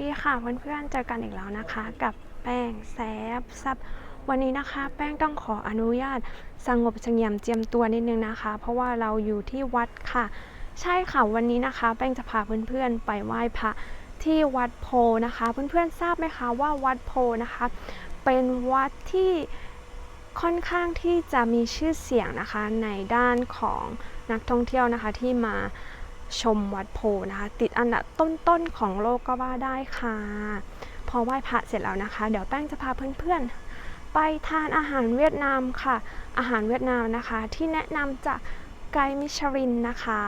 ดีค่ะเพื่อนๆเจอกันอีกแล้วนะคะ กับแป้งแซบซับวันนี้นะคะ แป้งต้องขออนุญาตสงบเสงี่ยมเจียมตัวนิดนึงนะคะ เพราะว่าเราอยู่ที่วัดค่ะ ใช่ค่ะวันนี้นะคะ แป้งจะพาเพื่อนๆไปไหว้พระที่วัดโพนะคะ เพื่อนๆทราบไหมคะว่าวัดโพนะคะ เป็นวัดที่ค่อนข้างที่จะมีชื่อเสียงนะคะในด้านของนักท่องเที่ยวนะคะที่มา ชมวัดโพนะคะ ติดอันดับต้นๆของโลกก็ว่าได้ค่ะ พอไหว้พระเสร็จแล้วนะคะ เดี๋ยวแป้งจะพาเพื่อนๆ ไปทานอาหารเวียดนามค่ะ อาหารเวียดนามนะคะ ที่แนะนำจากไกด์มิชลินนะคะ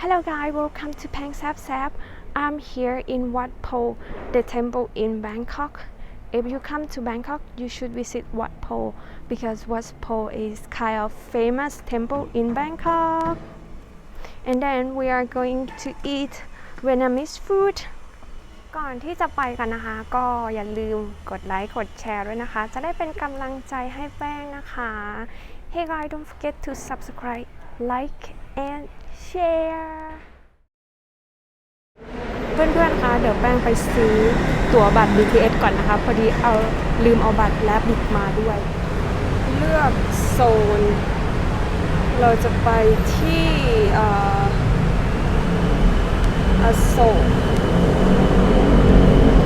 Hello guys welcome to Pang Sap Sap I'm here in Wat Po the temple in Bangkok If you come to Bangkok you should visit Wat Po because Wat Po is kind of famous temple in Bangkok and then we are going to eat Vietnamese food ก่อนที่จะไปกันนะคะ ก็อย่าลืมกดไลค์กดแชร์ด้วยนะคะ จะได้เป็นกำลังใจให้แป้งนะคะ Hey guys don't forget to subscribe like and share เพื่อนๆคะเดี๋ยวแป้งไปซื้อตั๋วบัตร BTS ก่อนนะคะ พอดีเอาลืมเอาบัตรแลบบิกมาด้วย เลือกโซน เราจะไปที่อโศก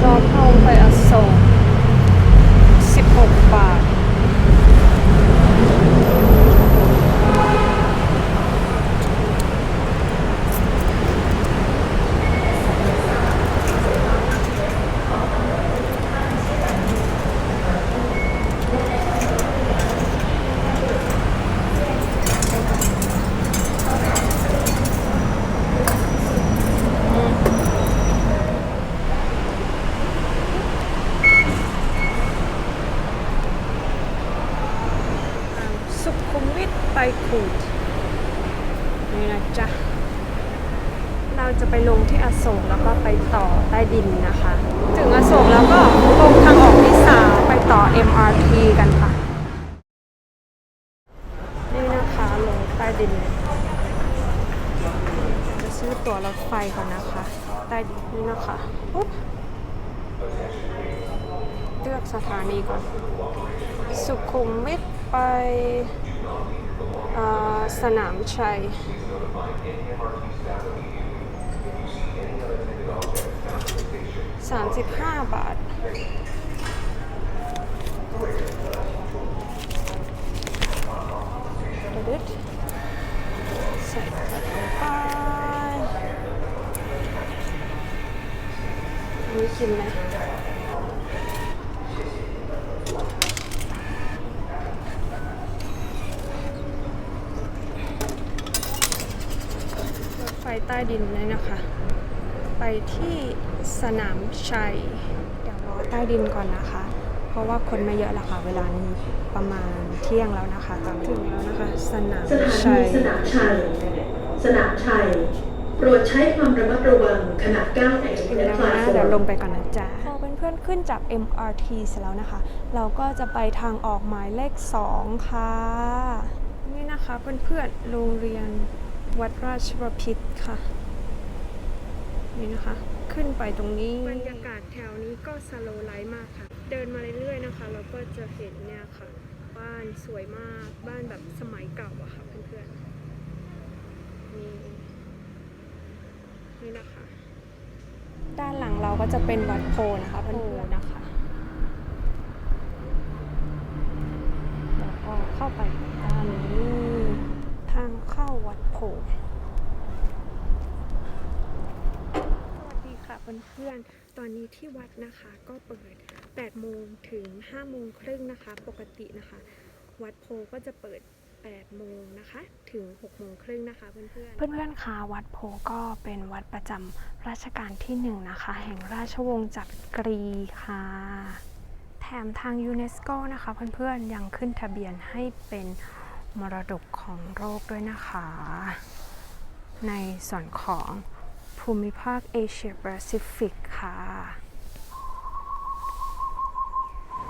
รอเข้าไปอโศก16 บาท สุขุมวิทไปขูดนี่นะจ๊ะ เราจะไปลงที่อโศกแล้วก็ไปต่อใต้ดินนะคะ ถึงอโศกแล้วก็ลงทางออกที่สามไปต่อ MRT กันค่ะ นี่นะคะลงใต้ดิน จะซื้อตั๋วรถไฟก่อนนะคะ ใต้ดินนี่นะคะปุ๊บเลือกสถานีก่อน สุขุมวิทไปสนามชัยสามสิบห้าบาทนี่กินไหม รถไฟใต้ดินเลยนะคะ ไปที่สนามชัย เดี๋ยวรอใต้ดินก่อนนะคะ เพราะว่าคนไม่เยอะละค่ะ เวลานี้ประมาณเที่ยงแล้วนะคะตอนนี้ถึงแล้วนะคะ สนามสถาชันียสนามชัยสนามชัยโปรดใช้ความระมัดระวังขณะก้าวออกเดี๋ยวและนะคลาคะสเดี๋ยวลงไปก่อนนะจ๊ะพอเพื่อนๆขึ้นจาก MRT เสร็จแล้วนะคะ เราก็จะไปทางออกหมายเลข 2 ค่ะ นี่นะคะเพื่อนๆโรงเรียน วัดราชบพิตรค่ะ นี่นะคะ ขึ้นไปตรงนี้ บรรยากาศแถวนี้ก็สโลไลท์มากค่ะ เดินมาเรื่อยๆนะคะเราก็จะเห็นเนี่ยค่ะ บ้านสวยมากบ้านแบบสมัยเก่าอะค่ะเพื่อนๆนี่นี่นะคะ ด้านหลังเราก็จะเป็นวัดโพนะคะเพื่อนๆนะคะแล้วก็เข้าไปด้านนี้ ทางเข้าวัดโพสวัสดีค่ะเพื่อนๆ ตอนนี้ที่วัดนะคะก็เปิด 8 โมงถึง 5 โมงครึ่งนะคะ ปกตินะคะ วัดโพก็จะเปิด 8 โมงนะคะ ถึง 6 โมงครึ่งนะคะเพื่อนๆเพื่อนๆค่ะวัดโพก็เป็นวัดประจำรัชกาลที่หนึ่งนะคะ แห่งราชวงศ์จักรีค่ะ แถมทางยูเนสโกนะคะเพื่อนๆ ยังขึ้นทะเบียนให้เป็น มรดกของโลกด้วยนะคะ ในส่วนของภูมิภาคเอเชียแปซิฟิกค่ะ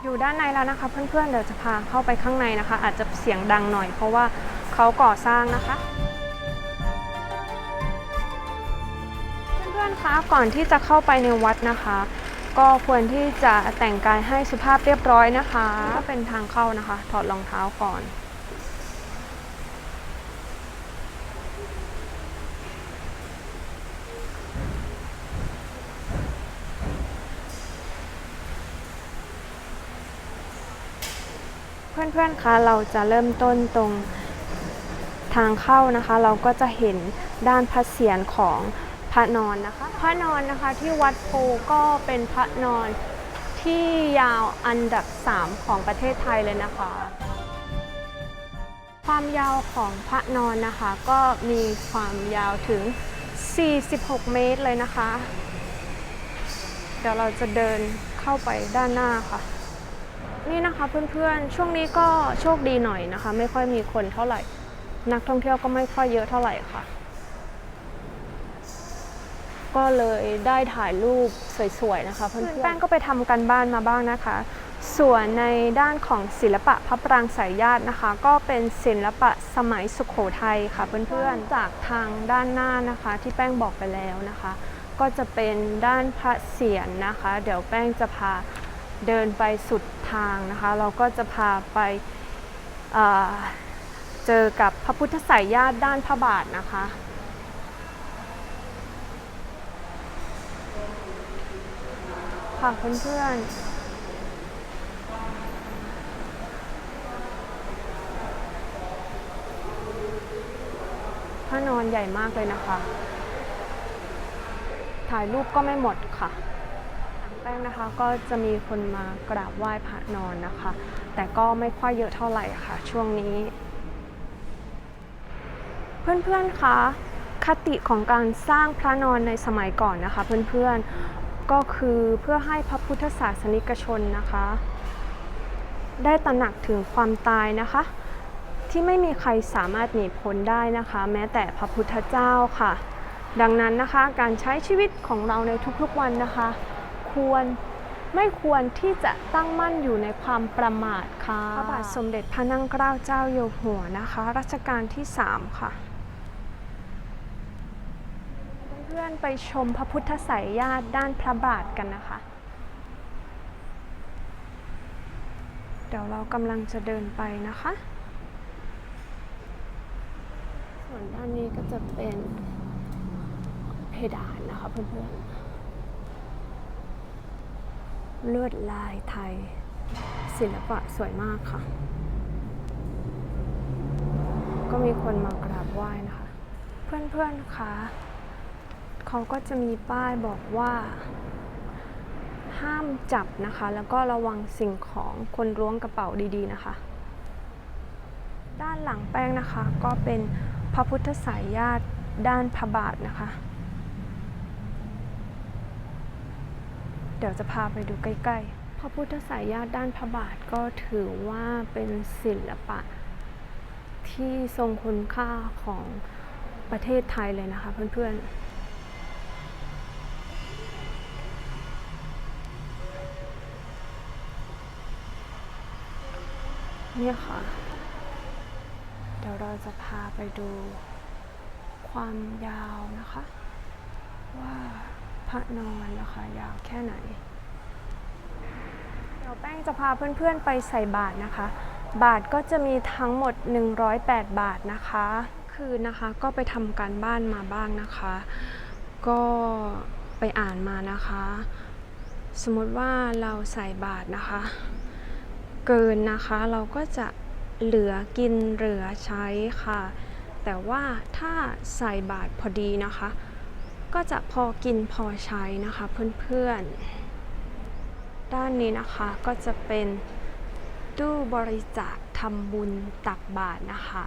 อยู่ด้านในแล้วนะคะเพื่อนๆ เดี๋ยวจะพาเข้าไปข้างในนะคะ อาจจะเสียงดังหน่อยเพราะว่าเขาก่อสร้างนะคะเพื่อนๆคะก่อนที่จะเข้าไปในวัดนะคะ ก็ควรที่จะแต่งกายให้สุภาพเรียบร้อยนะคะก็เป็นทางเข้านะคะ ถอดรองเท้าก่อน เพื่อนๆคะเราจะเริ่มต้นตรงทางเข้านะคะ เราก็จะเห็นด้านพระเศียรของพระนอนนะคะ พระนอนนะคะที่วัดโพก็เป็นพระนอนที่ยาวอันดับ 3 ของประเทศไทยเลยนะคะ ความยาวของพระนอนนะคะ ก็มีความยาวถึง 46 เมตรเลยนะคะ เดี๋ยวเราจะเดินเข้าไปด้านหน้าค่ะ นี่นะคะเพื่อนๆ ช่วงนี้ก็โชคดีหน่อยนะคะ ไม่ค่อยมีคนเท่าไหร่ นักท่องเที่ยวก็ไม่ค่อยเยอะเท่าไหร่ค่ะ ก็เลยได้ถ่ายรูปสวยๆนะคะเพื่อนๆแป้งก็ไปทำกันบ้านมาบ้างนะคะ ส่วนในด้านของศิลปะพระปรางสายญาตินะคะ ก็เป็นศิลปะสมัยสุขโขทัยค่ะเพื่อนๆจากทางด้านหน้านะคะ ที่แป้งบอกไปแล้วนะคะ ก็จะเป็นด้านพระเศียรนะคะ เดี๋ยวแป้งจะพา เดินไปสุดทางนะคะ เราก็จะพาไปเอ่อเจอกับพระพุทธสายญาติด้านพระบาทนะคะค่ะเพื่อนๆพระนอนใหญ่มากเลยนะคะ ถ่ายรูปก็ไม่หมดค่ะ แป้งนะคะก็จะมีคนมากราบไหว้พระนอนนะคะ แต่ก็ไม่ค่อยเยอะเท่าไหร่ค่ะ ช่วงนี้ เพื่อนๆคะคติของการสร้างพระนอนในสมัยก่อนนะคะ เพื่อนๆก็คือเพื่อให้พระพุทธศาสนิกชนนะคะ ได้ตระหนักถึงความตายนะคะ ที่ไม่มีใครสามารถหนีพ้นได้นะคะ แม้แต่พระพุทธเจ้าค่ะ ดังนั้นนะคะการใช้ชีวิตของเราในทุกๆวันนะคะ ควร ไม่ควรที่จะตั้งมั่นอยู่ในความประมาทค่ะ พระบาทสมเด็จพระนั่งเกล้าเจ้าอยู่หัวนะคะ รัชกาลที่ 3 ค่ะเพื่อนๆไปชมพระพุทธสายญาติด้านพระบาทกันนะคะ เดี๋ยวเรากำลังจะเดินไปนะคะ ส่วนด้านนี้ก็จะเป็นเพดานนะคะเพื่อนๆ เลวดลายไทย ศิลปะสวยมากค่ะ ก็มีคนมากราบไหว้นะคะ เพื่อนๆคะเขาก็จะมีป้ายบอกว่า ห้ามจับนะคะ แล้วก็ระวังสิ่งของคนล้วงกระเป๋าดีๆนะคะ ด้านหลังแป้งนะคะก็เป็นพระพุทธสายญาติด้านพระบาทนะคะ ดี๋ยวจะพาไปดูใกล้ๆ พระพุทธสายญาติด้านพระบาทก็ถือว่าเป็นศิลปะ ที่ทรงคุณค่าของประเทศไทยเลยนะคะเพื่อนๆเนี่ยค่ะ เดี๋ยวเราจะพาไปดูความยาวนะคะ ว่า ระนอนนะคะยาวแค่ไหน เดี๋ยวแป้งจะพาเพื่อนๆไปใส่บาทนะคะ บาทก็จะมีทั้งหมด 108 บาทนะคะ คืนนะคะก็ไปทำการบ้านมาบ้างนะคะ ก็ไปอ่านมานะคะ สมมติว่าเราใส่บาทนะคะ เกินนะคะเราก็จะเหลือกินเหลือใช้ค่ะ แต่ว่าถ้าใส่บาทพอดีนะคะ ก็จะพอกินพอใช้นะคะเพื่อนๆ ด้านนี้นะคะก็จะเป็นตู้บริจาคทำบุญตักบาทนะคะ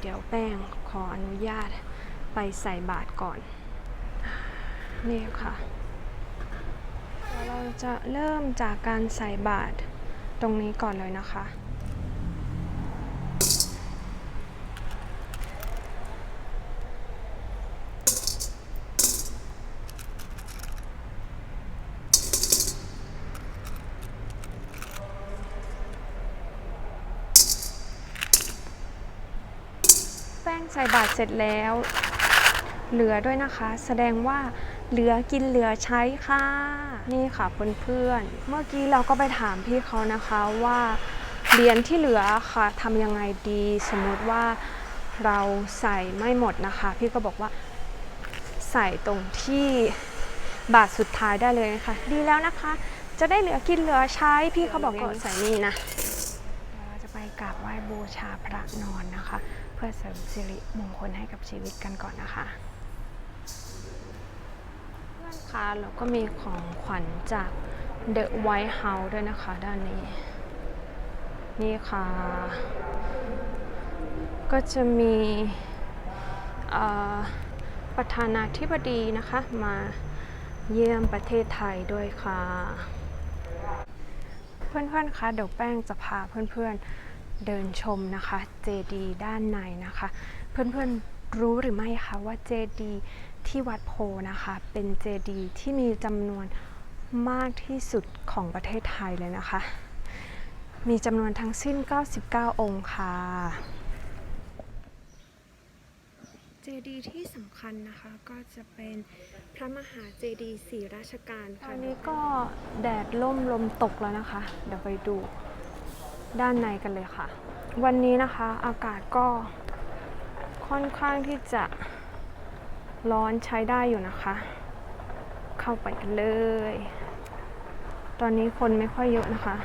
เดี๋ยวแป้งขออนุญาตไปใส่บาทก่อน นี่ค่ะเดี๋ยวเราจะเริ่มจากการใส่บาตรตรงนี้ก่อนเลยนะคะ ใส่บาตรเสร็จแล้ว เหลือด้วยนะคะ แสดงว่าเหลือกินเหลือใช้ค่ะ นี่ค่ะเพื่อนๆเมื่อกี้เราก็ไปถามพี่เขานะคะว่าเหรียญที่เหลือค่ะทำยังไงดี สมมติว่าเราใส่ไม่หมดนะคะ พี่ก็บอกว่าใส่ตรงที่บาทสุดท้ายได้เลยนะคะดีแล้วนะคะ จะได้เหลือกินเหลือใช้พี่เขาบอกก็ใส่นี่นะเดี๋ยวเราจะไปกราบไหว้บูชาพระนอนนะคะ พื่อเสริมสิริมงคลให้กับชีวิตกันก่อนนะคะเพื่อนคะแล้วก็มีของขวัญจาก The White House ด้วยนะคะ ด้านนี้ นี่ค่ะ ก็จะมีประธานาธิบดีนะคะ มาเยี่ยมประเทศไทยด้วยค่ะ เพื่อนๆคะเดี๋ยวแป้งจะพาเพื่อนๆ เดินชมนะคะเจดีด้านในนะคะ เพื่อนๆรู้หรือไม่คะว่าเจดีที่วัดโพนะคะ เป็นเจดีที่มีจำนวนมากที่สุดของประเทศไทยเลยนะคะ มีจำนวนทั้งสิ้น 99 องค์ค่ะเจดีย์ที่สำคัญนะคะก็จะเป็นพระมหาเจดีย์สี่ราชการค่ะตอนนี้ก็แดดล่มลมตกแล้วนะคะ เดี๋ยวไปดู ด้านในกันเลยค่ะ วันนี้นะคะอากาศก็ค่อนข้างที่จะร้อนใช้ได้อยู่นะคะ เข้าไปกันเลย ตอนนี้คนไม่ค่อยเยอะนะคะ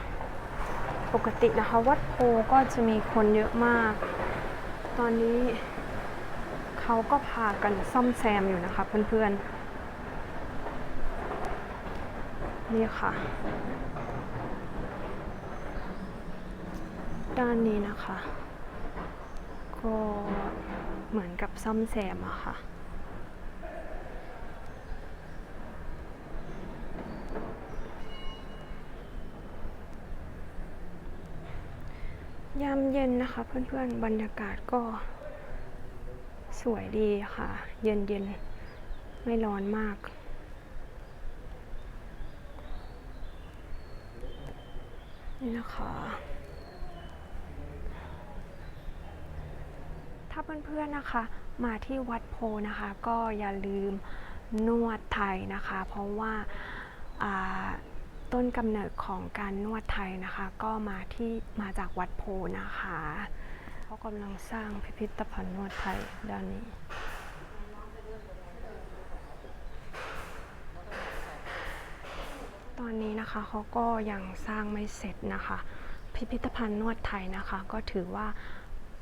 ปกตินะคะ วัดโพก็จะมีคนเยอะมาก ตอนนี้เขาก็พากันซ่อมแซมอยู่นะคะเพื่อนๆนี่ค่ะ ด้านนี้นะคะ ก็เหมือนกับซ่อมแซมอะค่ะยามเย็นนะคะเพื่อนๆ บรรยากาศก็สวยดีค่ะ เย็นเย็นๆไม่ร้อนมาก นี่นะคะ ถ้าเพื่อนๆนะคะ มาที่วัดโพนะคะ ก็อย่าลืมนวดไทยนะคะ เพราะว่าอ่าต้นกำเนิดของการนวดไทยนะคะ ก็มาที่มาจากวัดโพนะคะเขากำลังสร้างพิพิธภัณฑ์นวดไทยด้านนี้ตอนนี้นะคะเขาก็ยังสร้างไม่เสร็จนะคะ พิพิธภัณฑ์นวดไทยนะคะ ก็ถือว่า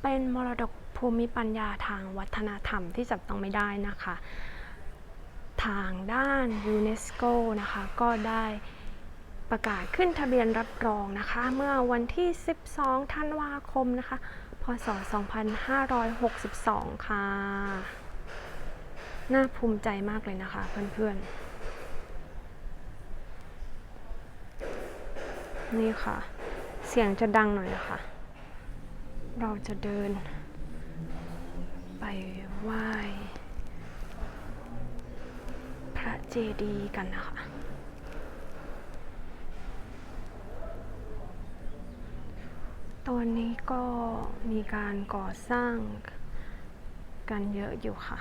เป็นมรดก ภูมิปัญญาทางวัฒนธรรมที่จับต้องไม่ได้นะคะ ทางด้านยูเนสโกนะคะ ก็ได้ประกาศขึ้นทะเบียนรับรองนะคะ เมื่อวันที่ 12 ธันวาคมนะคะ พศ 2562 ค่ะ น่าภูมิใจมากเลยนะคะ เพื่อนๆ นี่ค่ะ เสียงจะดังหน่อยนะคะ เราจะเดิน ไปไหว้พระเจดีย์กันนะคะ ตอนนี้ก็มีการก่อสร้างกันเยอะอยู่ค่ะ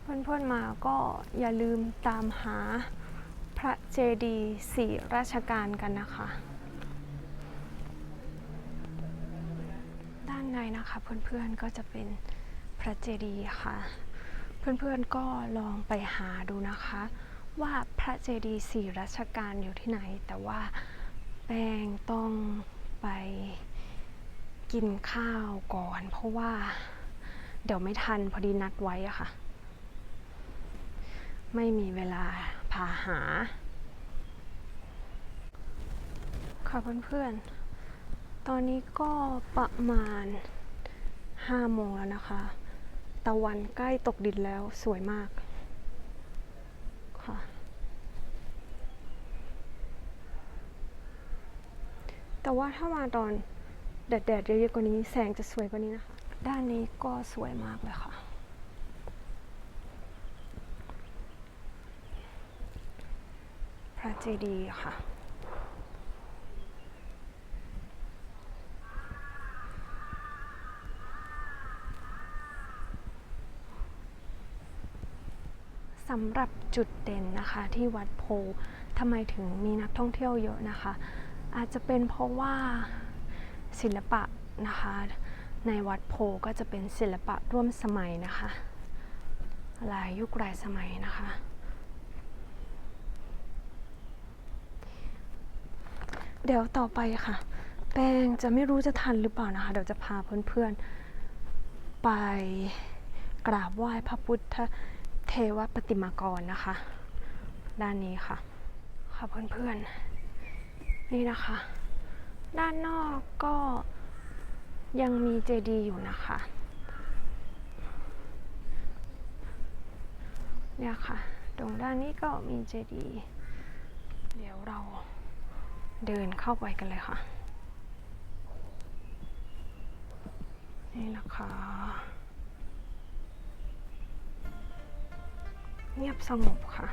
เพื่อนๆมาก็อย่าลืมตามหาพระเจดีย์สี่ราชการกันนะคะ ด้านในนะคะเพื่อนๆก็จะเป็นพระเจดีย์ค่ะ เพื่อนๆก็ลองไปหาดูนะคะ ว่าพระเจดีย์สี่รัชกาลอยู่ที่ไหน แต่ว่าแป้งต้องไปกินข้าวก่อน เพราะว่าเดี๋ยวไม่ทันพอดีนัดไว้อะค่ะ ไม่มีเวลาพาหา ค่ะเพื่อนๆ ตอนนี้ก็ประมาณ5โมงแล้วนะคะ ตะวันใกล้ตกดินแล้วสวยมากค่ะแต่ว่าถ้ามาตอนแดดๆเยอะๆกว่านี้แสงจะสวยกว่านี้นะคะ ด้านนี้ก็สวยมากเลยค่ะ พระเจดีย์ค่ะ สำหรับจุดเด่นนะคะที่วัดโพทำไมถึงมีนักท่องเที่ยวเยอะนะคะ อาจจะเป็นเพราะว่าศิลปะนะคะ ในวัดโพก็จะเป็นศิลปะร่วมสมัยนะคะหลายยุคหลายสมัยนะคะ เดี๋ยวต่อไปค่ะ แป้งจะไม่รู้จะทันหรือเปล่านะคะ เดี๋ยวจะพาเพื่อนๆไปกราบไหว้พระพุทธ เทวปฏิมากรนะคะ ด้านนี้ค่ะ ค่ะเพื่อนๆ นี่นะคะ ด้านนอกก็ยังมีเจดีย์อยู่นะคะ เนี่ยค่ะ ตรงด้านนี้ก็มีเจดีย์เดี๋ยวเราเดินเข้าไปกันเลยค่ะ นี่นะคะ เงียบสงบค่ะ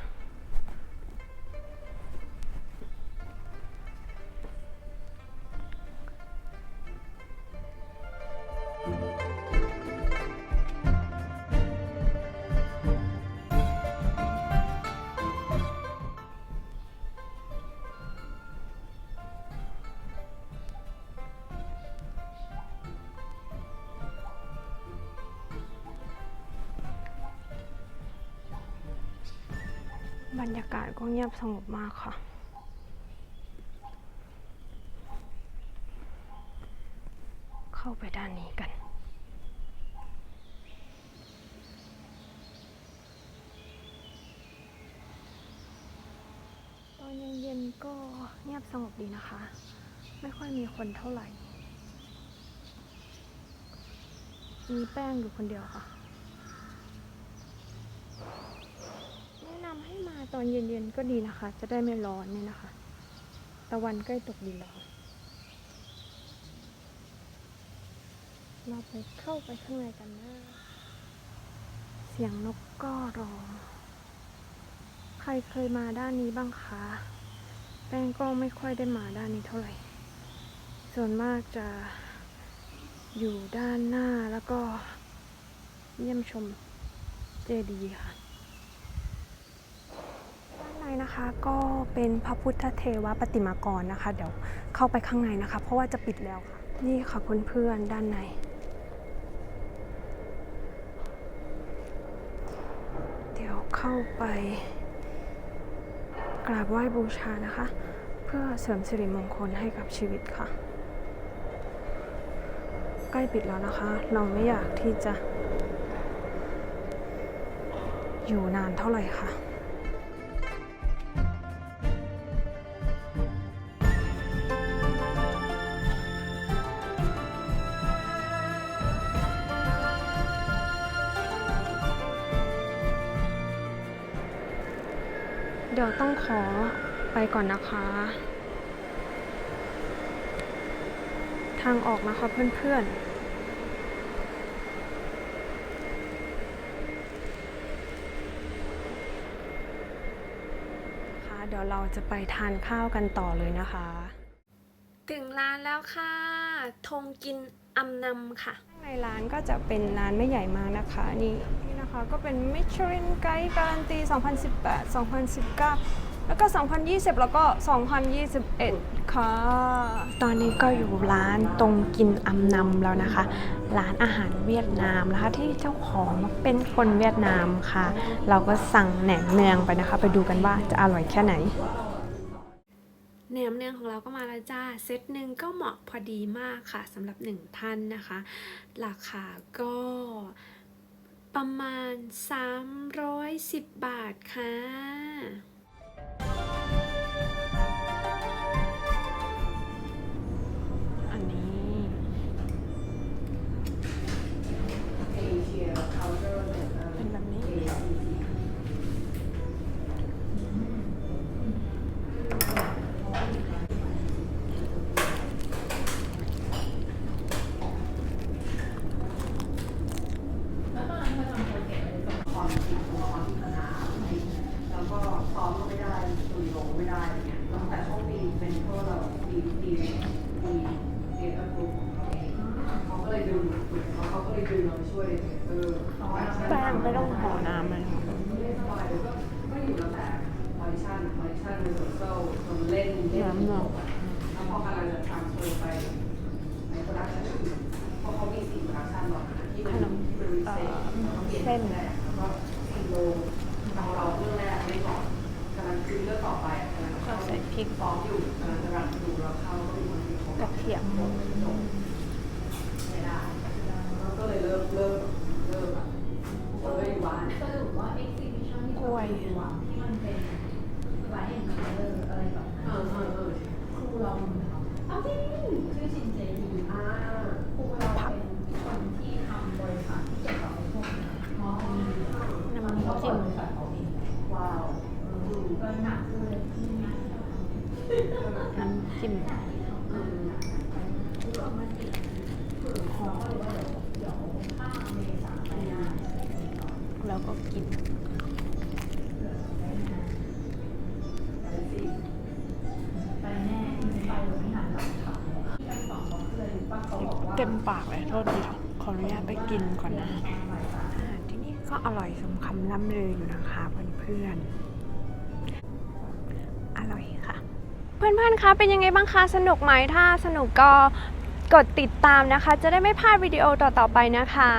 ก็เงียบสงบมากค่ะ เข้าไปด้านนี้กัน ตอนเย็นๆก็เงียบสงบดีนะคะ ไม่ค่อยมีคนเท่าไหร่ มีแป้งอยู่คนเดียวค่ะ แนะนำ ให้มาตอนเย็นๆก็ดีนะคะ จะได้ไม่ร้อนเนี่ยนะคะ ตะวันใกล้ตกดินแล้วค่ะเราไปเข้าไปข้างในกันนะ เสียงนกก็ร้อง ใครเคยมาด้านนี้บ้างคะ แป้งก็ไม่ค่อยได้มาด้านนี้เท่าไหร่ ส่วนมากจะอยู่ด้านหน้าแล้วก็เยี่ยมชมเจดีย์ค่ะ นในนะคะก็เป็นพระพุทธเทวปฏิมากรนะคะ เดี๋ยวเข้าไปข้างในนะคะ เพราะว่าจะปิดแล้วค่ะ นี่ค่ะเพื่อนๆด้านใน เดี๋ยวเข้าไป กราบไหว้บูชานะคะ เพื่อเสริมสิริมงคลให้กับชีวิตค่ะ ใกล้ปิดแล้วนะคะ เราไม่อยากที่จะ อยู่นานเท่าไหร่ค่ะ ก่อนนะคะ ทางออกนะคะเพื่อนๆค่ะเดี๋ยวเราจะไปทานข้าวกันต่อเลยนะคะ ถึงร้านแล้วค่ะ ทงกินอำนำค่ะข้างในร้านก็จะเป็นร้านไม่ใหญ่มากนะคะนี่นี่นะคะก็เป็นมิชลินไกด์การันตี 2018 2019 แล้วก็ 2020 แล้วก็ 2021 ค่ะ ตอนนี้ก็อยู่ร้านตรงกินอำนำแล้วนะคะ ร้านอาหารเวียดนามนะคะ ที่เจ้าของเป็นคนเวียดนามค่ะ เราก็สั่งแหนมเนืองไปนะคะ ไปดูกันว่าจะอร่อยแค่ไหนแหนมเนืองของเราก็มาแล้วจ้า เซตหนึ่งก็เหมาะพอดีมากค่ะสำหรับหนึ่งท่านนะคะ ราคาก็ประมาณ 310 บาทค่ะ นเล่นน้ำหนองแล้วพอกำลังจะ transfer ไปในโปรดักชั่นอื่นเพราะเขามีสี่โปรดักชั่นหรอกนะที่มันที่มันรีเซ็ตเขาเปลี่ยนเส้นแรกแล้วก็ซีโรเราเราเรื่องแรกไม่ก่อนกำลังคือเรื่องต่อไปกำลังเข้าใส่พริกซ้อมอยู่กำลังจะรันดูเราเข้าก็มีคนที่เขากระเทียมไม่ ลังขับที่ไปสองเขาคืออะไรรู้ป่ะเขาบอกว่าเต็มปากเลยโทษทีขออนุญาตไปกินก่อนนะอาหารที่นี่ก็อร่อยสมคำล่ำลืออยู่นะคะเพื่อนๆ พื่อนๆ คะ เป็นยังไงบ้างคะ สนุกไหม ถ้าสนุกก็กดติดตามนะคะ จะได้ไม่พลาดวิดีโอต่อ ๆ ไปนะคะ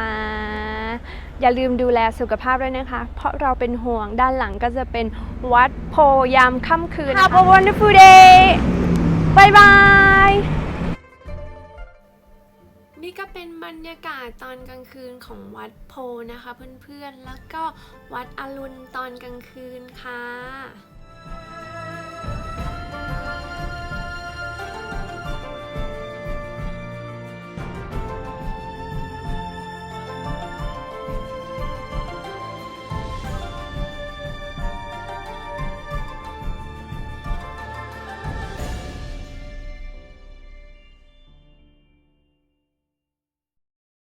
อย่าลืมดูแลสุขภาพด้วยนะคะ เพราะเราเป็นห่วงด้านหลังก็จะเป็นวัดโพยามค่ำคืน Have a wonderful day bye bye นี่ก็เป็นบรรยากาศตอนกลางคืนของวัดโพนะคะเพื่อนๆ แล้วก็วัดอรุณตอนกลางคืนค่ะ